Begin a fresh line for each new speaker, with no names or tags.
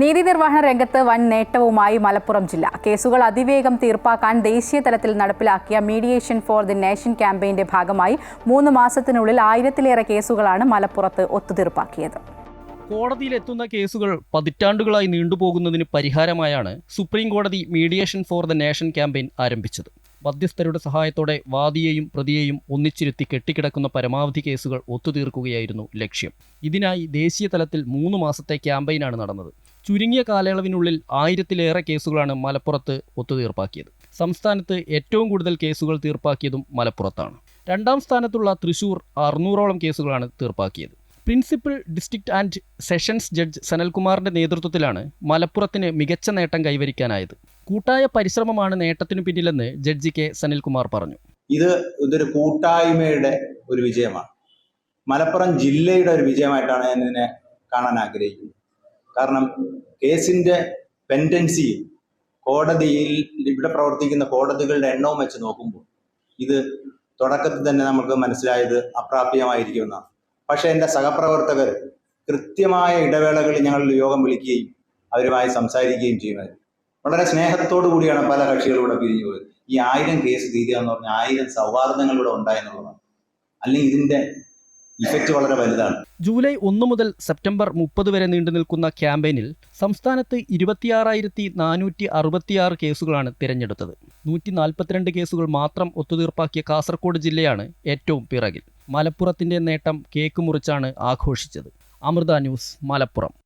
നീതി നിർവഹണ രംഗത്ത് വൻ നേട്ടവുമായി മലപ്പുറം ജില്ല. കേസുകൾ അതിവേഗം തീർപ്പാക്കാൻ ദേശീയ തലത്തിൽ നടപ്പിലാക്കിയ മീഡിയേഷൻ ഫോർ ദി നേഷൻ ക്യാമ്പയിന്റെ ഭാഗമായി മൂന്ന് മാസത്തിനുള്ളിൽ ആയിരത്തിലേറെ കേസുകളാണ് മലപ്പുറത്ത് ഒത്തുതീർപ്പാക്കിയത്.
കോടതിയിലെത്തുന്ന കേസുകൾ പതിറ്റാണ്ടുകളായി നീണ്ടുപോകുന്നതിന് പരിഹാരമായാണ് സുപ്രീം കോടതി mediation for the nation campaign ആരംഭിച്ചത്. മധ്യസ്ഥരുടെ സഹായത്തോടെ വാദിയെയും പ്രതിയെയും ഒന്നിച്ചിരുത്തി കെട്ടിക്കിടക്കുന്ന പരമാവധി കേസുകൾ ഒത്തുതീർക്കുകയായിരുന്നു ലക്ഷ്യം. ഇതിനായി ദേശീയ തലത്തിൽ മൂന്ന് മാസത്തെ ക്യാമ്പയിനാണ് നടന്നത്. ചുരുങ്ങിയ കാലയളവിനുള്ളിൽ ആയിരത്തിലേറെ കേസുകളാണ് മലപ്പുറത്ത് ഒത്തുതീർപ്പാക്കിയത്. സംസ്ഥാനത്ത് ഏറ്റവും കൂടുതൽ കേസുകൾ തീർപ്പാക്കിയതും മലപ്പുറത്താണ്. രണ്ടാം സ്ഥാനത്തുള്ള തൃശൂർ അറുന്നൂറോളം കേസുകളാണ് തീർപ്പാക്കിയത്. Principal district and sessions judge സനൽകുമാറിന്റെ നേതൃത്വത്തിലാണ് മലപ്പുറത്തിന് മികച്ച നേട്ടം കൈവരിക്കാനായത്. കൂട്ടായ പരിശ്രമമാണ് നേട്ടത്തിനു പിന്നിലെന്ന് ജഡ്ജി കെ സനിൽകുമാർ പറഞ്ഞു.
ഇത് ഇതൊരു കൂട്ടായ്മയുടെ ഒരു വിജയമാണ്. മലപ്പുറം ജില്ലയുടെ ഒരു വിജയമായിട്ടാണ് ഞാൻ ഇതിനെ കാണാൻ ആഗ്രഹിക്കുന്നത്. കാരണം കേസിന്റെ പെൻഡൻസി കോടതിയിൽ ഇവിടെ പ്രവർത്തിക്കുന്ന കോടതികളുടെ എണ്ണവും വെച്ച് നോക്കുമ്പോൾ ഇത് തുടക്കത്തിൽ തന്നെ നമുക്ക് മനസ്സിലായത് അപ്രാപ്യമായിരിക്കുമെന്നാണ്. പക്ഷേ എന്റെ സഹപ്രവർത്തകർ കൃത്യമായ ഇടവേളകളിൽ ഞങ്ങൾ യോഗം വിളിക്കുകയും അവരുമായി സംസാരിക്കുകയും ചെയ്യുമായിരുന്നു വളരെ സ്നേഹത്തോടു കൂടിയാണ് പല കക്ഷികളിലൂടെ പിരിഞ്ഞു പോയത്. ഈ ആയിരം കേസ് തീരുക എന്ന് പറഞ്ഞാൽ ആയിരം സൗഹാർദ്ദങ്ങളിലൂടെ ഉണ്ടായെന്നുള്ളതാണ് അല്ലെങ്കിൽ ഇതിന്റെ ഇഫക്റ്റ് വളരെ വലുതാണ്.
ജൂലൈ ഒന്ന് മുതൽ സെപ്റ്റംബർ മുപ്പത് വരെ നീണ്ടു നിൽക്കുന്ന ക്യാമ്പയിനിൽ സംസ്ഥാനത്ത് ഇരുപത്തിയാറായിരത്തി നാനൂറ്റി അറുപത്തിയാറ് കേസുകളാണ് തിരഞ്ഞെടുത്തത്. നൂറ്റി നാൽപ്പത്തിരണ്ട് കേസുകൾ മാത്രം ഒത്തുതീർപ്പാക്കിയ കാസർഗോഡ് ജില്ലയാണ് ഏറ്റവും പിറകിൽ. മലപ്പുറത്തിന്റെ നേട്ടം കേക്ക് മുറിച്ചാണ് ആഘോഷിച്ചത്. അമൃത ന്യൂസ് മലപ്പുറം.